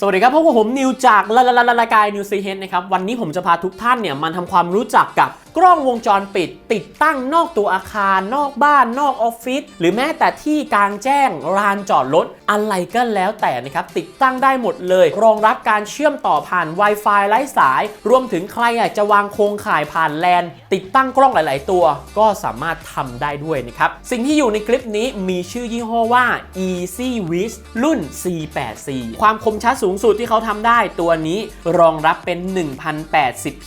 สวัสดีครับพบกบผมนิวจากละละละละกายนิวซีเฮนนะครับ วันนี้ผมจะพาทุกท่านเนี่ยมาทำความรู้จักกับ กล้องวงจรปิด ติดตั้งนอกตัวอาคาร นอกบ้าน นอกออฟฟิศหรือแม้แต่ที่กลางแจ้งลานจอดรถอะไรก็แล้วแต่นะครับติดตั้งได้หมดเลย รองรับการเชื่อมต่อผ่าน Wi-Fi ไร้สาย รวมถึงใครอยากจะวางโครงข่ายผ่านแลนติดตั้งกล้องหลาย ๆ ตัว ก็สามารถทำได้ด้วยนะครับสิ่งที่อยู่ในคลิปนี้มีชื่อยี่ห้อว่า Easy Wiz รุ่น C8C ความคมชัดสูงสุดที่เขาทำได้ตัวนี้รองรับเป็น 1080p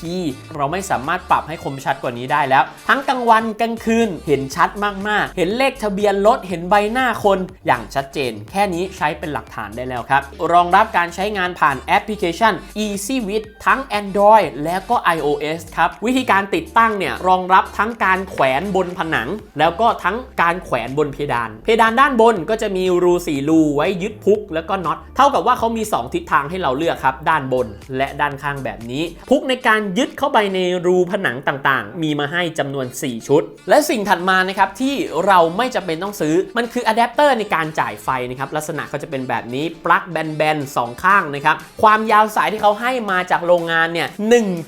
เราไม่สามารถปรับให้คมชัดกว่านี้ได้แล้ว ทั้งกลางวันกลางคืนเห็นชัดมากๆ เห็นเลขทะเบียนรถเห็นใบหน้าคนอย่างชัดเจน แค่นี้ใช้เป็นหลักฐานได้แล้วครับ รองรับการใช้งานผ่านแอปพลิเคชัน Easy Wiz ทั้ง Android และก็ iOS ครับ วิธีการติดตั้งเนี่ยรองรับทั้งการแขวนบนผนัง แล้วก็ทั้งการแขวนบนเพดาน เพดานด้านบนก็จะมีรูสี่รูไว้ยึดพุกแล้วก็น็อตเท่ากับว่าเขามี 2 ทิศทางให้เราเลือกครับ ด้านบนและด้านข้างแบบนี้ พุกในการยึดเข้าไปในรูผนังต่างๆ มีมาให้จำนวน 4 ชุด และสิ่งถัดมานะครับที่เราไม่จำเป็นต้องซื้อ มันคืออะแดปเตอร์ในการจ่ายไฟนะครับ ลักษณะเขาจะเป็นแบบนี้ ปลั๊กแบนๆสองข้างนะครับ ความยาวสายที่เขาให้มาจากโรงงานเนี่ย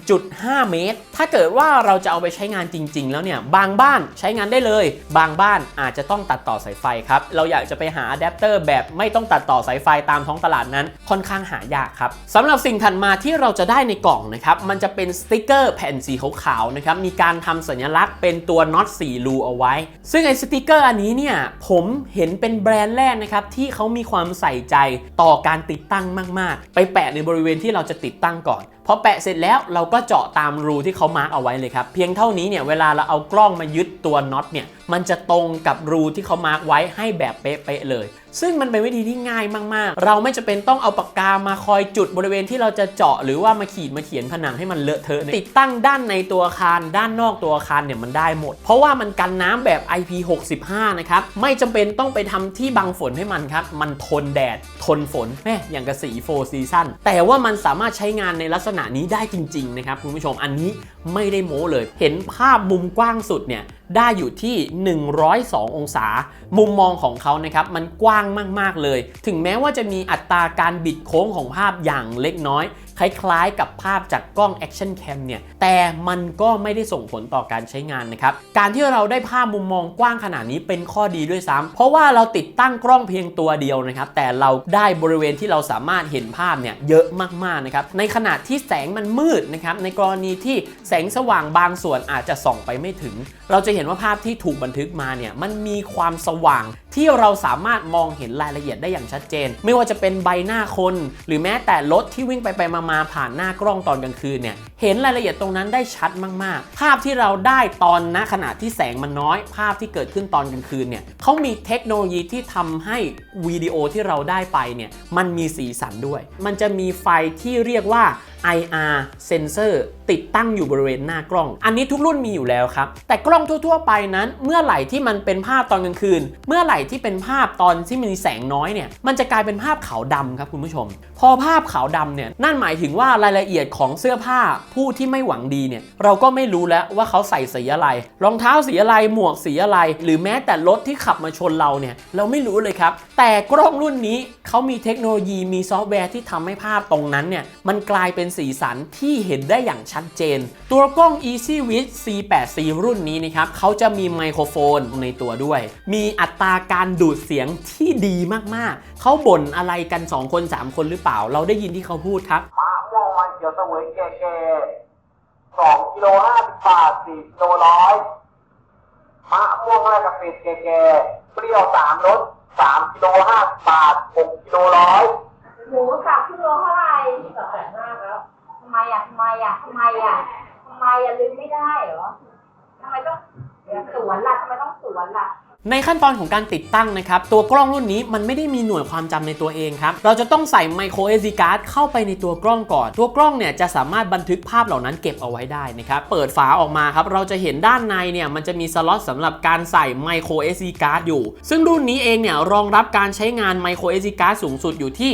1.5 เมตร ถ้าเกิดว่าเราจะเอาไปใช้งานจริง ๆ แล้วเนี่ย บางบ้านใช้งานได้เลย บางบ้านอาจจะต้องตัดต่อสายไฟครับ เราอยากจะไปหาอะแดปเตอร์แบบไม่ต้องตัดต่อสายไฟตามท้องตลาดนั้น ค่อนข้างหายากครับสำหรับสิ่งถัดมาที่เราจะได้ในกล่องนะครับ มันจะเป็นสติกเกอร์แผ่นสีขาวๆนะครับมีการทำสัญลักษณ์เป็นตัวน็อต4รูเอาไว้ ซึ่งไอ้สติกเกอร์อันนี้เนี่ยผมเห็นเป็นแบรนด์แรกนะครับที่เขามีความใส่ใจต่อการติดตั้งมาก ๆ ไปแปะในบริเวณที่เราจะติดตั้งก่อนพอแปะเสร็จแล้วเราก็เจาะตามรูที่เขามาร์กเอาไว้เลยครับ เพียงเท่านี้เนี่ยเวลาเราเอากล้องมายึดตัวน็อตเนี่ยมันจะตรงกับรูที่เขามาร์กไว้ให้แบบเป๊ะๆเลย ซึ่งมันเป็นวิธีที่ง่ายมาก ๆ เราไม่จะเป็นต้องเอาปากกามาคอยจุดบริเวณที่เราจะเจาะหรือว่ามาขีดมาเขียนผนังให้มันเลอะเทอะติดตั้งด้านในตัวอาคาร ด้านนอกตัวอาคารเนี่ยมันได้หมด เพราะว่ามันกันน้ำแบบ IP65 นะครับไม่จำเป็นต้องไปทำที่บังฝนให้มันครับ มันทนแดดทนฝนแม่อย่างกับสีโฟซีซั่นแต่ว่ามันสามารถใช้งานในลักษณะนี้ได้จริง ๆ นะครับคุณผู้ชมอันนี้ไม่ได้โม้เลย เห็นภาพมุมกว้างสุดเนี่ยได้อยู่ที่ 102 องศา มุมมองของเขานะครับมันกว้างมาก ๆ เลย ถึงแม้ว่าจะมีอัตราการบิดโค้งของภาพอย่างเล็กน้อยคล้ายๆ กับภาพจากกล้อง Action Cam เนี่ยแต่มันก็ไม่ได้ส่งผลต่อการใช้งานนะครับการที่เราได้ภาพมุมมองกว้างขนาดนี้เป็นข้อดีด้วยซ้ำเพราะว่าเราติดตั้งกล้องเพียงตัวเดียวนะครับแต่เราได้บริเวณที่เราสามารถเห็นภาพเนี่ยเยอะมากๆนะครับในขณะที่แสงมันมืดนะครับในกรณีที่แสงสว่างบางส่วนอาจจะส่องไปไม่ถึง เราจะเห็นว่าภาพที่ถูกบันทึกมาเนี่ยมันมีความสว่างที่เราสามารถมองเห็นรายละเอียดได้อย่างชัดเจน ไม่ว่าจะเป็นใบหน้าคน หรือแม้แต่รถที่วิ่งไปไปมามาผ่านหน้ากล้องตอนกลางคืนเนี่ยเห็นรายละเอียดตรงนั้นได้ชัดมากๆ ภาพที่เราได้ตอนณขณะที่แสงมันน้อย ภาพที่เกิดขึ้นตอนกลางคืนเนี่ยเขามีเทคโนโลยีที่ทำให้วิดีโอที่เราได้ไปเนี่ยมันมีสีสันด้วย มันจะมีไฟที่เรียกว่า IR sensor ติดตั้งอยู่บริเวณหน้ากล้อง อันนี้ทุกรุ่นมีอยู่แล้วครับ แต่กล้องทั่ว ๆ ไปนั้น เมื่อไหร่ที่มันเป็นภาพตอนกลางคืน เมื่อไหร่ที่เป็นภาพตอนที่มีแสงน้อยเนี่ย มันจะกลายเป็นภาพขาวดำครับคุณผู้ชม พอภาพขาวดำเนี่ย นั่นหมายถึงว่ารายละเอียดของเสื้อผ้าผู้ที่ไม่หวังดีเนี่ย เราก็ไม่รู้แล้วว่าเขาใส่สีอะไร รองเท้าสีอะไร หมวกสีอะไร หรือแม้แต่รถที่ขับมาชนเราเนี่ย เราไม่รู้เลยครับ แต่กล้องรุ่นนี้เขามีเทคโนโลยี มีซอฟต์แวร์ที่ทำให้ภาพตรงนั้นเนี่ย มันกลายเป็นสีสันที่เห็นได้อย่างชัดเจน ตัวกล้อง Easy With C8C รุ่นนี้นะครับเขาจะมีไมโครโฟนในตัวด้วย มีอัตราการดูดเสียงที่ดีมากๆ เขาบ่นอะไรกัน 2 คน 3 คนหรือเปล่า เราได้ยินที่เขาพูดครับมะม่วงมันเขียวเสวยแก่ๆสองกิโลห้าสิบบาทสี่กิโลร้อยมะม่วงแรกกระปิดแก่ๆเปรี้ยวสามรสสามกิโลห้าสิบบาทหกกิโลร้อย ในขั้นตอนของการติดตั้งนะครับ ตัวกล้องรุ่นนี้มันไม่ได้มีหน่วยความจำในตัวเองครับ เราจะต้องใส่ micro SD card เข้าไปในตัวกล้องก่อน ตัวกล้องเนี่ยจะสามารถบันทึกภาพเหล่านั้นเก็บเอาไว้ได้นะครับ เปิดฝาออกมาครับ เราจะเห็นด้านในเนี่ยมันจะมีสล็อตสำหรับการใส่ micro SD card อยู่ ซึ่งรุ่นนี้เองเนี่ยรองรับการใช้งาน micro SD card สูงสุดอยู่ที่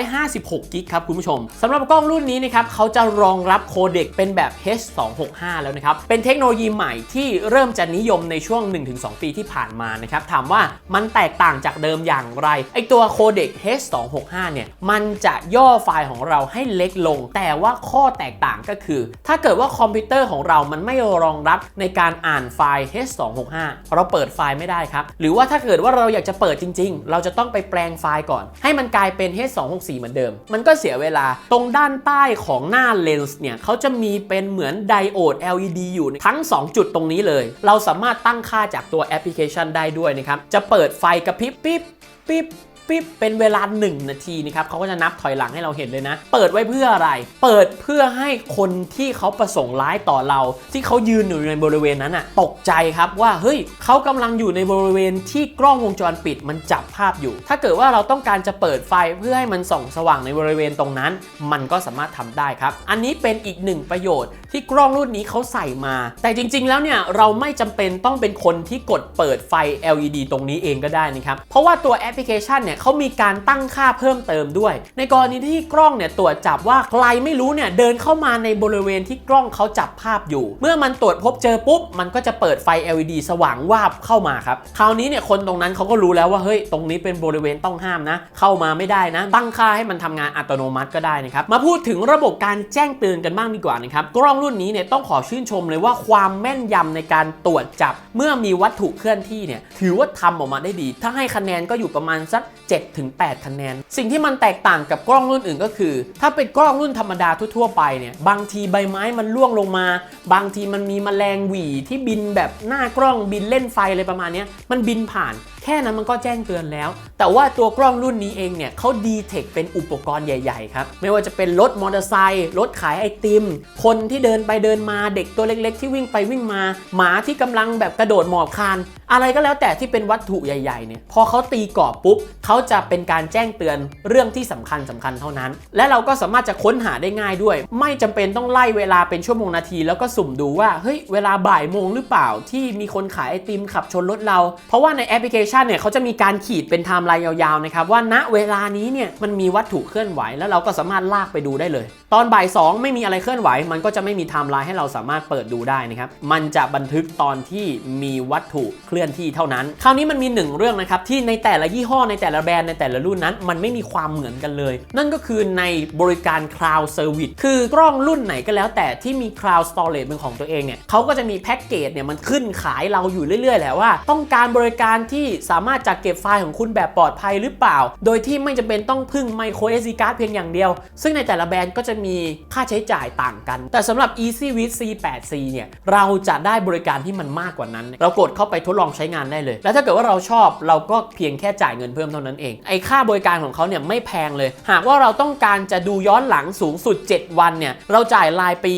256กิกครับคุณผู้ชมสำหรับกล้องรุ่นนี้นะครับเขาจะรองรับโคเด็กเป็นแบบ H265 แล้วนะครับ เป็นเทคโนโลยีใหม่ที่เริ่มจะนิยมในช่วง 1-2 ปีที่ผ่านมานะครับถามว่ามันแตกต่างจากเดิมอย่างไรไอตัวโคเด็ก H265 เนี่ยมันจะย่อไฟล์ของเราให้เล็กลง แต่ว่าข้อแตกต่างก็คือ ถ้าเกิดว่าคอมพิวเตอร์ของเรามันไม่รองรับในการอ่านไฟล์ H265 เราเปิดไฟล์ไม่ได้ครับ หรือว่าถ้าเกิดว่าเราอยากจะเปิดจริง ๆ เราจะต้องไปแปลงไฟล์ก่อน ให้มันกลายเป็น H264 เหมือนเดิม มันก็เสียเวลาตรงด้านใต้ของหน้าเลนส์เนี่ยเขาจะมีเป็นเหมือนไดโอด LED อยู่ทั้ง 2 จุดตรงนี้เลย เราสามารถตั้งค่าจากตัวแอปพลิเคชันได้ด้วยนะครับ จะเปิดไฟกระพริบปิ๊บปิ๊บ ปิ๊บเป็นเวลา 1 นาทีนะครับเขาก็จะนับถอยหลังให้เราเห็นเลยนะ เปิดไว้เพื่ออะไร เปิดเพื่อให้คนที่เขาประสงค์ร้ายต่อเรา ที่เขายืนอยู่ในบริเวณนั้นอะตกใจครับว่าเฮ้ยเขากำลังอยู่ในบริเวณที่กล้องวงจรปิดมันจับภาพอยู่ ถ้าเกิดว่าเราต้องการจะเปิดไฟเพื่อให้มันส่องสว่างในบริเวณตรงนั้น มันก็สามารถทำได้ครับ อันนี้เป็นอีกหนึ่งประโยชน์ที่กล้องรุ่นนี้เขาใส่มา แต่จริง ๆ แล้วเนี่ยเราไม่จำเป็นต้องเป็นคนที่กดเปิดไฟ LED ตรงนี้เองก็ได้นะครับ เพราะว่าตัวแอปพลิเคชันเนี่ยเขามีการตั้งค่าเพิ่มเติมด้วย ในกรณีที่กล้องเนี่ยตรวจจับว่าใครไม่รู้เนี่ยเดินเข้ามาในบริเวณที่กล้องเขาจับภาพอยู่ เมื่อมันตรวจพบเจอปุ๊บ มันก็จะเปิดไฟ LED สว่างวาบเข้ามาครับ คราวนี้เนี่ยคนตรงนั้นเขาก็รู้แล้วว่าเฮ้ยตรงนี้เป็นบริเวณต้องห้ามนะ เข้ามาไม่ได้นะ ตั้งค่าให้มันทำงานอัตโนมัติก็ได้นะครับ มาพูดถึงระบบการแจ้งเตือนกันบ้างดีกว่านะครับ กล้องรุ่นนี้เนี่ยต้องขอชื่นชมเลยว่าความแม่นยำในการตรวจจับ เมื่อมีวัตถุเคลื่อนที่เนี่ยถือว่าทำออกมาได้ดี ถ้าให้คะแนนก็อยู่ประมาณสัก7-8 คะแนน สิ่งที่มันแตกต่างกับกล้องรุ่นอื่นก็คือ ถ้าเป็นกล้องรุ่นธรรมดาทั่วๆไปเนี่ยบางทีใบไม้มันร่วงลงมา บางทีมันมีแมลงหวีที่บินแบบหน้ากล้องบินเล่นไฟอะไรประมาณนี้มันบินผ่าน แค่นั้นมันก็แจ้งเตือนแล้ว แต่ว่าตัวกล้องรุ่นนี้เองเนี่ยเขาดีเทคเป็นอุปกรณ์ใหญ่ๆครับไม่ว่าจะเป็นรถมอเตอร์ไซค์รถขายไอติม คนที่เดินไปเดินมาเด็กตัวเล็ก ๆ ที่วิ่งไปวิ่งมา หมาที่กำลังแบบกระโดดหมอบคานอะไรก็แล้วแต่ที่เป็นวัตถุใหญ่ๆเนี่ยพอเขาตีกรอบปุ๊บเขาจะเป็นการแจ้งเตือนเรื่องที่สำคัญสำคัญเท่านั้น และเราก็สามารถจะค้นหาได้ง่ายด้วย ไม่จำเป็นต้องไล่เวลาเป็นชั่วโมงนาที แล้วก็สุ่มดูว่าเฮ้ยเวลาบ่ายโมงหรือเปล่าที่มีคนขายไอติมขับชนรถเรา เพราะว่าในแอปพลิเคชันเนี่ยเขาจะมีการขีดเป็นไทม์ไลน์ยาวๆนะครับว่าณเวลานี้เนี่ยมันมีวัตถุเคลื่อนไหว แล้วเราก็สามารถลากไปดูได้เลย ตอนบ่ายสองไม่มีอะไรเคลื่อนไหว มันก็จะไม่มีไทม์ไลน์ให้เราสามารถเปิดดูได้นะครับมันจะบันทึกตอนที่มีวัตถุเคลื่อนที่เท่านั้น คราวนี้มันมีหนึ่งเรื่องนะครับที่ในแต่ละยี่ห้อในแต่ละแบรนด์ในแต่ละรุ่นนั้น มันไม่มีความเหมือนกันเลย นั่นก็คือในบริการ Cloud Service คือกล้องรุ่นไหนก็แล้วแต่ที่มี Cloud Storage เป็นของตัวเองเนี่ยเขาก็จะมีแพ็กเกจเนี่ยมันขึ้นขายเราอยู่เรื่อยๆแหละว่า ต้องการบริการที่สามารถจัดเก็บไฟล์ของคุณแบบปลอดภัยหรือเปล่า โดยที่ไม่จำเป็นต้องพึ่ง micro SD card เพียงอย่างเดียว ซึ่งในแต่ละแบรนด์ก็จะมีค่าใช้จ่ายต่างกัน แต่สำหรับ EasyWith C8C เนี่ยเราจะได้บริการที่มันมากกว่านั้น เรากดเข้าไปทดลองใช้งานได้เลย แล้วถ้าเกิดว่าเราชอบเราก็เพียงแค่จ่ายเงินเพิ่มเท่านั้นเอง ไอ้ค่าบริการของเขาเนี่ยไม่แพงเลย หากว่าเราต้องการจะดูย้อนหลังสูงสุด 7 วันเนี่ยเราจ่ายรายปี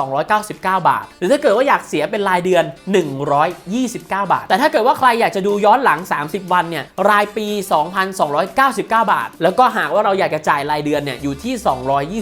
1,299 บาท หรือถ้าเกิดว่าอยากเสียเป็นรายเดือน 129 บาท แต่ถ้าเกิดว่าใครอยากจะดูย้อนหลัง 30 วันเนี่ยรายปี 2,299 บาท แล้วก็หากว่าเราอยากจะจ่ายรายเดือนเนี่ยอยู่ที่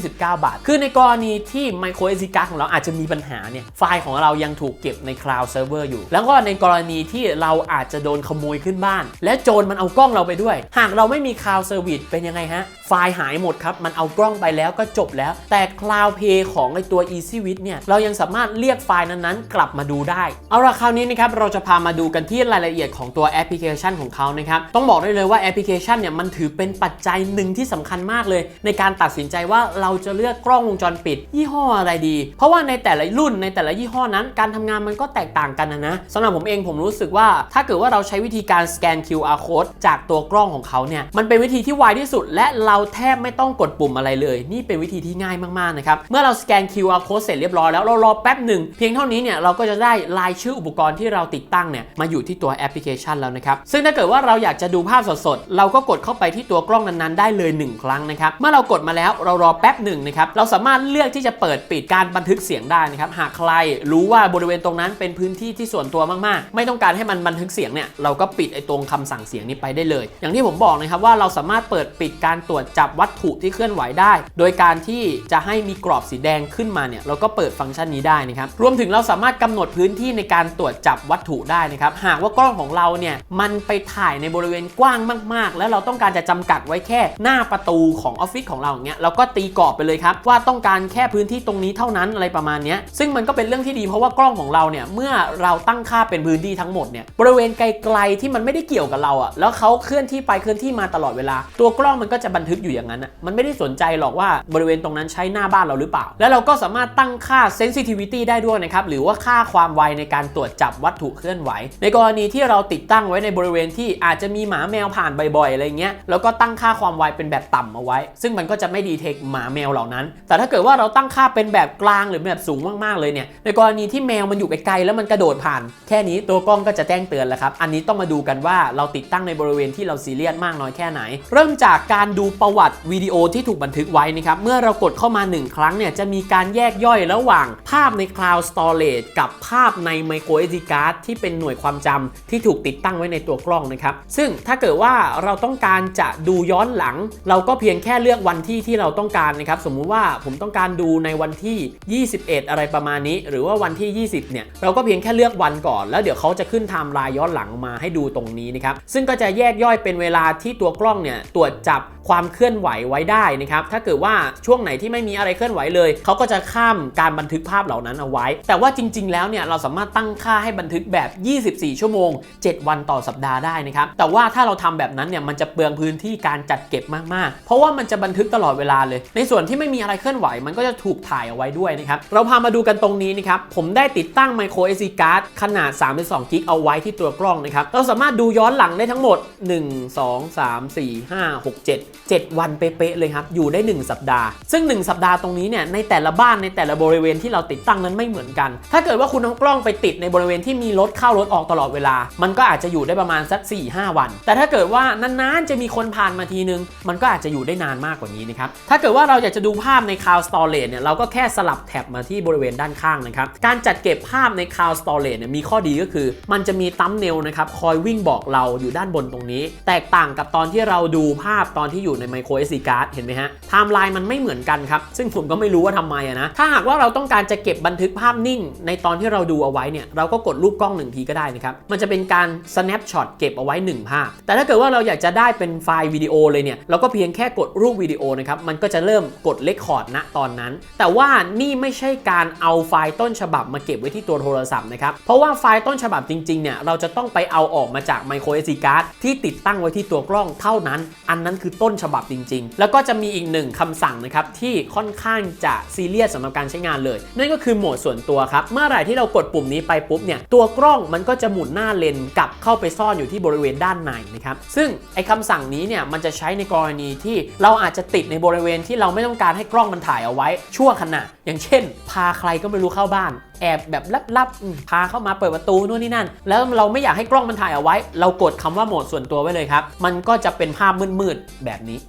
229 บาท คือในกรณีที่ micro SD card ของเราอาจจะมีปัญหาเนี่ยไฟล์ของเรายังถูกเก็บใน cloud server อยู่ แล้วก็ในกรณีที่เราอาจจะโดนขโมยขึ้นบ้าน และโจรมันเอากล้องเราไปด้วยหากเราไม่มี cloud service เป็นยังไงฮะ ไฟล์หายหมดครับ มันเอากล้องไปแล้วก็จบแล้ว แต่ cloud pay ของไอตัว EasyWith เนี่ยเรายังสามารถเรียกไฟล์นั้นๆ กลับมาดูได้ เอาละคราวนี้นะครับเราจะพามาดูกันที่รายละเอียดของตัวแอปพลิเคชันของเขานะครับต้องบอกได้เลยว่าแอปพลิเคชันเนี่ยมันถือเป็นปัจจัยหนึ่งที่สำคัญมากเลย ในการตัดสินใจว่าเราจะเลือกกล้องวงจรปิด ยี่ห้ออะไรดี เพราะว่าในแต่ละรุ่นในแต่ละยี่ห้อนั้น การทำงานมันก็แตกต่างกันนะนะสำหรับผมเองผมรู้สึกว่า ถ้าเกิดว่าเราใช้วิธีการสแกน QR code จากตัวกล้องของเขาเนี่ยมันเป็นวิธีที่ไวที่สุด และเราแทบไม่ต้องกดปุ่มอะไรเลย นี่เป็นวิธีที่ง่ายมากๆนะครับเมื่อเราสแกน QR code เสร็จเรียบร้อยแล้วเรารอแป๊บหนึ่งเพียงเท่านี้เนี่ยเราก็จะได้รายชื่ออุปกรณ์ที่เราติดตั้งเนี่ยมาอยู่ที่ตัวแอปพลิเคชันแล้วนะครับซึ่งถ้าเกิดว่าเราอยากจะดูภาพสดๆเราก็กดเข้าไปที่ตัวกล้องนั้นๆ ได้เลย 1 ครั้งนะครับเมื่อเรากดมาแล้วเรารอแป๊บหนึ่งนะครับเราสามารถเลือกที่จะเปิดปิดการบันทึกเสียงได้นะครับหากใครรู้ว่าบริเวณตรงนั้นเป็นพื้นที่ที่ส่วนตัวมากๆ ไม่ต้องการให้มันบันทึกเสียงเนี่ยเราก็ปิดไอ้ตรงคำสั่งเสียงนี้ไปได้เลยอย่างที่ผมบอกนะครับว่าเราสามารถเปิดปิดการตรวจจับวัตถุที่เคลื่อนไหวได้ โดยการที่จะให้มีกรอบสีแดงขึ้นมาเนี่ยเราก็เปิดฟังก์ชันนี้ได้นะครับรวมถึงเราสามารถกำหนดพื้นที่ในการตรวจจับวัตถุได้นะครับหากว่ากล้องของเราเนี่ยมันไปถ่ายในบริเวณกว้างมาก ๆ แล้วเราต้องการจะจำกัดไว้แค่หน้าประตูของออฟฟิศของเราอย่างเงี้ยเราก็ตีกรอบไปเลยครับว่าต้องการแค่พื้นที่ตรงนี้เท่านั้นอะไรประมาณเนี้ยซึ่งมันก็เป็นเรื่องที่ดีเพราะว่ากล้องของเราเนี่ยเมื่อเราตั้งค่าเป็นพื้นที่ทั้งหมดเนี่ยบริเวณไกลๆที่มันไม่ได้เกี่ยวกับเราอะแล้วเขาเคลื่อนที่ไปเคลื่อนที่มาตลอดเวลา ตัวกล้องมันก็จะบันทึกอยู่อย่างนั้นอะมันไม่ได้สนใจหรอกว่าบริเวณตรงนั้นใช้หน้าบ้านเราหรือเปล่า แล้วเราก็สามารถตั้งค่า sensitivity ได้ด้วยนะครับหรือว่าค่าความไวในการตรวจจับวัตถุเคลื่อนไหว ในกรณีที่เราติดตั้งไว้ในบริเวณที่อาจจะมีหมาแมวผ่านบ่อยๆอะไรเงี้ยแล้วก็ตั้งค่าความไวเป็นแบบต่ำเอาไว้ ซึ่งมันก็จะไม่ดีเทคหมาแมวเหล่านั้น แต่ถ้าเกิดว่าเราตั้งค่าเป็นแบบกลางหรือแบบสูงมากๆเลยเนี่ยในกรณีที่แมวมันอยู่ไกลๆแล้วมันกระโดดผ่าน แค่นี้ตัวกล้องก็จะแจ้งเตือนแล้วครับอันนี้ต้องมาดูกันว่าเราติดตั้งในบริเวณที่เราซีเรียสมากน้อยแค่ไหน เริ่มจากการดูประวัติวิดีโอที่ถูกบันทึกไว้นะครับเมื่อเรากดเข้ามา 1 ครั้งเนี่ยจะมีการแยกย่อยระหว่างภาพใน Cloud Storage กับภาพใน Micro SD Card ที่เป็นหน่วยความจำที่ถูกติดตั้งไว้ในตัวกล้องนะครับซึ่งถ้าเกิดว่าเราต้องการจะดูย้อนหลัง เราก็เพียงแค่เลือกวันที่ที่เราต้องการนะครับสมมุติว่าผมต้องการดูในวันที่ 21 อะไรประมาณนี้ หรือว่าวันที่ 20 เนี่ยเราก็เพียงแค่เลือกวันก่อน แล้วเดี๋ยวเขาจะขึ้นไทม์ไลน์ย้อนหลังมาให้ดูตรงนี้นะครับซึ่งก็จะแยกย่อยเป็นเวลาที่ตัวกล้องเนี่ยตรวจจับความเคลื่อนไหวไว้ได้นะครับ ถ้าเกิดว่าช่วงไหนที่ไม่มีอะไรเคลื่อนไหวเลย เขาก็จะข้ามการบันทึกภาพเหล่านั้นเอาไว้ แต่ว่าจริง ๆ แล้วเนี่ยเราสามารถตั้งค่าให้บันทึกแบบ 24 ชั่วโมง 7 วันต่อสัปดาห์ได้นะครับ แต่ว่าถ้าเราทำแบบนั้นเนี่ยมันจะเปลืองพื้นที่การจัดเก็บมาก ๆ เพราะว่ามันจะบันทึกตลอดเวลาเลย ในส่วนที่ไม่มีอะไรเคลื่อนไหว มันก็จะถูกถ่ายเอาไว้ด้วยนะครับ เราพามาดูกันตรงนี้นะครับ ผมได้ติดตั้ง micro SD card ขนาด 32 กิกเอาไว้ที่ตัวกล้องนะครับ เราสามารถดูย้อนหลังได้ทั้งหมด 1 2 3 4 5 6 7 7 วันเป๊ะๆเลยครับ อยู่ได้ 1 สัปดาห์ ซึ่ง 1 สัปดาห์ตรงนี้เนี่ย ในแต่ละบ้านในแต่ละบริเวณที่เราติดตั้งนั้นไม่เหมือนกัน ถ้าเกิดว่าคุณเอากล้องไปติดในบริเวณที่มีรถเข้ารถออกตลอดเวลา มันก็อาจจะอยู่ได้ประมาณสัก 4-5 วัน แต่ถ้าเกิดว่านานๆจะมีคนผ่านมาทีนึง มันก็อาจจะอยู่ได้นานมากกว่านี้นะครับ ถ้าเกิดว่าเราอยากจะดูภาพใน Cloud Storage เนี่ย เราก็แค่สลับแท็บมาที่บริเวณด้านข้างนะครับ การจัดเก็บภาพใน Cloud Storage เนี่ยมีข้อดีก็คือ มันจะมีตั้มเนลนะครับคอยวิ่งบอกเราอยู่ด้านบนตรงนี้ แตกต่างกับตอนที่เราดูภาพตอนที่อยู่ใน Micro SD card เห็นไหมฮะไทม์ไลน์มันไม่เหมือนกันครับ ซึ่งผมก็ไม่รู้ว่าทำไมอะนะ ถ้าหากว่าเราต้องการจะเก็บบันทึกภาพนิ่ง ในตอนที่เราดูเอาไว้เนี่ยเราก็กดรูปกล้องหนึ่งทีก็ได้นะครับ มันจะเป็นการ snapshot เก็บเอาไว้ 1 ภาพ แต่ถ้าเกิดว่าเราอยากจะได้เป็นไฟล์วิดีโอเลยเนี่ยเราก็เพียงแค่กดรูปวิดีโอนะครับมันก็จะเริ่มกดเลคคอร์ดณตอนนั้น แต่ว่านี่ไม่ใช่การเอาไฟล์ต้นฉบับมาเก็บไว้ที่ตัวโทรศัพท์นะครับเพราะว่าไฟล์ต้นฉบับจริงๆเนี่ยเราจะต้องไปเอาออกมาจาก micro SD card ที่ติดตั้งไว้ที่ตัวกล้องเท่านั้น อันนั้นคือต้นฉบับจริง ๆ แล้วก็จะมีอีกหนึ่งคำสั่งนะครับที่ค่อนข้างจะซีเรียสสำหรับการใช้งานเลย นั่นก็คือโหมดส่วนตัวครับ เมื่อไหร่ที่เรากดปุ่มนี้ไปปุ๊บเนี่ยตัวกล้องมันก็จะหมุนหน้าเลนกลับเข้าไปซ่อนอยู่ที่บริเวณด้านในนะครับซึ่งไอ้คำสั่งนี้เนี่ยมันจะใช้ในกรณีที่เราอาจจะติดในบริเวณที่เราไม่ต้องการให้กล้องมันถ่ายเอาไว้ชั่วขณะ อย่างเช่น พาใครก็ไม่รู้เข้าบ้าน แอบแบบลับๆพาเข้ามาเปิดประตูนู่นนี่นั่น แล้วเราไม่อยากให้กล้องมันถ่ายเอาไว้ เรากดคำว่าโหมดส่วนตัวไว้เลยครับ มันก็จะเป็นภาพมืดๆแบบนี้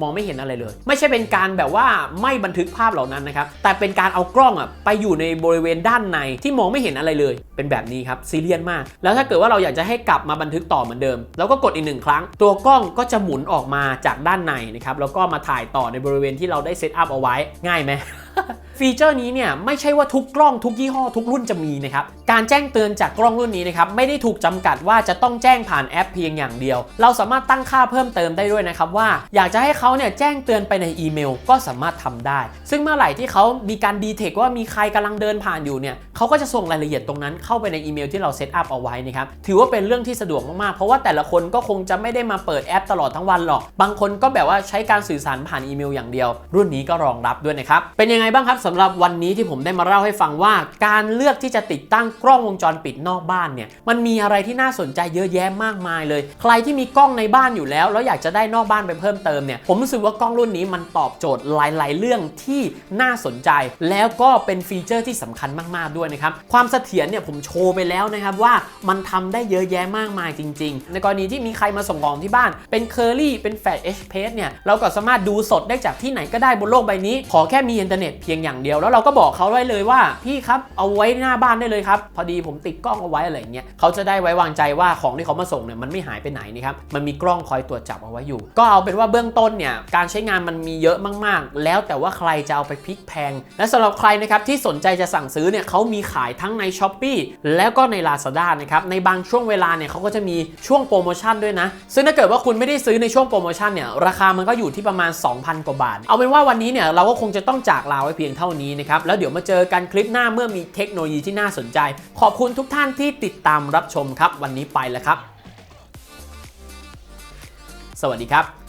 มองไม่เห็นอะไรเลย ไม่ใช่เป็นการแบบว่าไม่บันทึกภาพเหล่านั้นนะครับ แต่เป็นการเอากล้องอะไปอยู่ในบริเวณด้านในที่มองไม่เห็นอะไรเลย เป็นแบบนี้ครับซีเรียสมาก แล้วถ้าเกิดว่าเราอยากจะให้กลับมาบันทึกต่อเหมือนเดิม แล้วก็กดอีกหนึ่งครั้ง ตัวกล้องก็จะหมุนออกมาจากด้านในนะครับ แล้วก็มาถ่ายต่อในบริเวณที่เราได้เซตอัพเอาไว้ ง่ายไหม ฟีเจอร์นี้เนี่ยไม่ใช่ว่าทุกกล้องทุกยี่ห้อทุกรุ่นจะมีนะครับ การแจ้งเตือนจากกล้องรุ่นนี้นะครับไม่ได้ถูกจำกัดว่าจะต้องแจ้งผ่านแอปเพียงอย่างเดียว เราสามารถตั้งค่าเพิ่มเติมได้ด้วยนะครับว่าอยากจะให้เขาเนี่ยแจ้งเตือนไปในอีเมลก็สามารถทำได้ ซึ่งเมื่อไหร่ที่เขามีการดีเทคว่ามีใครกำลังเดินผ่านอยู่เนี่ยเขาก็จะส่งรายละเอียดตรงนั้นเข้าไปในอีเมลที่เราเซตอัพเอาไว้นะครับถือว่าเป็นเรื่องที่สะดวกมากๆเพราะว่าแต่ละคนก็คงจะไม่ได้มาเปิดแอปตลอดทั้งวันหรอก บางคนก็แบบว่าใช้การสื่อสารผ่านอีเมลอย่างเดียว รุ่นนี้ก็รองรับด้วยนะครับเป็นยังไงบ้างครับสำหรับวันนี้ที่ผมได้มาเล่าให้ฟังว่า การเลือกที่จะติดตั้งกล้องวงจรปิดนอกบ้านเนี่ยมันมีอะไรที่น่าสนใจเยอะแยะมากมายเลย ใครที่มีกล้องในบ้านอยู่แล้ว แล้วอยากจะได้นอกบ้านไปเพิ่มเติมเนี่ยผมรู้สึกว่ากล้องรุ่นนี้มันตอบโจทย์หลาย ๆ เรื่องที่น่าสนใจ แล้วก็เป็นฟีเจอร์ที่สำคัญมาก ๆ ด้วยนะครับความเสถียรเนี่ยผมโชว์ไปแล้วนะครับว่ามันทำได้เยอะแยะมากมายจริง ๆ ในกรณีที่มีใครมาส่งของที่บ้าน เป็นเคอรี่เป็นแฟลชเอชเพสเนี่ยเราก็สามารถดูสดได้จากที่ไหนก็ได้บนโลกใบนี้ ขอแค่มีอินเทอร์เน็ตเพียงอย่างอย่างเดียว แล้วเราก็บอกเขาไว้เลยว่าพี่ครับเอาไว้หน้าบ้านได้เลยครับพอดีผมติดกล้องเอาไว้อะไรเงี้ยเขาจะได้ไว้วางใจว่าของที่เขามาส่งเนี่ยมันไม่หายไปไหนนะครับมันมีกล้องคอยตรวจจับเอาไว้อยู่ ก็เอาเป็นว่าเบื้องต้นเนี่ยการใช้งานมันมีเยอะมากๆ แล้วแต่ว่าใครจะเอาไปพลิกแพง และสำหรับใครนะครับที่สนใจจะสั่งซื้อเนี่ยเขามีขายทั้งใน s h อ p e e แล้วก็ใน Lazada นะครับในบางช่วงเวลาเนี่ยเขาก็จะมีช่วงโปรโมชั่นด้วยนะ ซึ่งถ้าเกิดว่าคุณไม่ได้ซื้อในช่วงโปรโมชั่นเนี่ยราคามันก็อยู่ที่ประมาณ 2,000 กว่าบาท เอาเป็นว่าวันนี้เนี่ยเราก็คงจะต้องจากลาไว้เพียงเท่านี้นะครับแล้วเดี๋ยวมาเจอกันคลิปหน้าเมื่อมีเทคโนโลยีที่น่าสนใจ ขอบคุณทุกท่านที่ติดตามรับชมครับ วันนี้ไปแล้วครับ สวัสดีครับ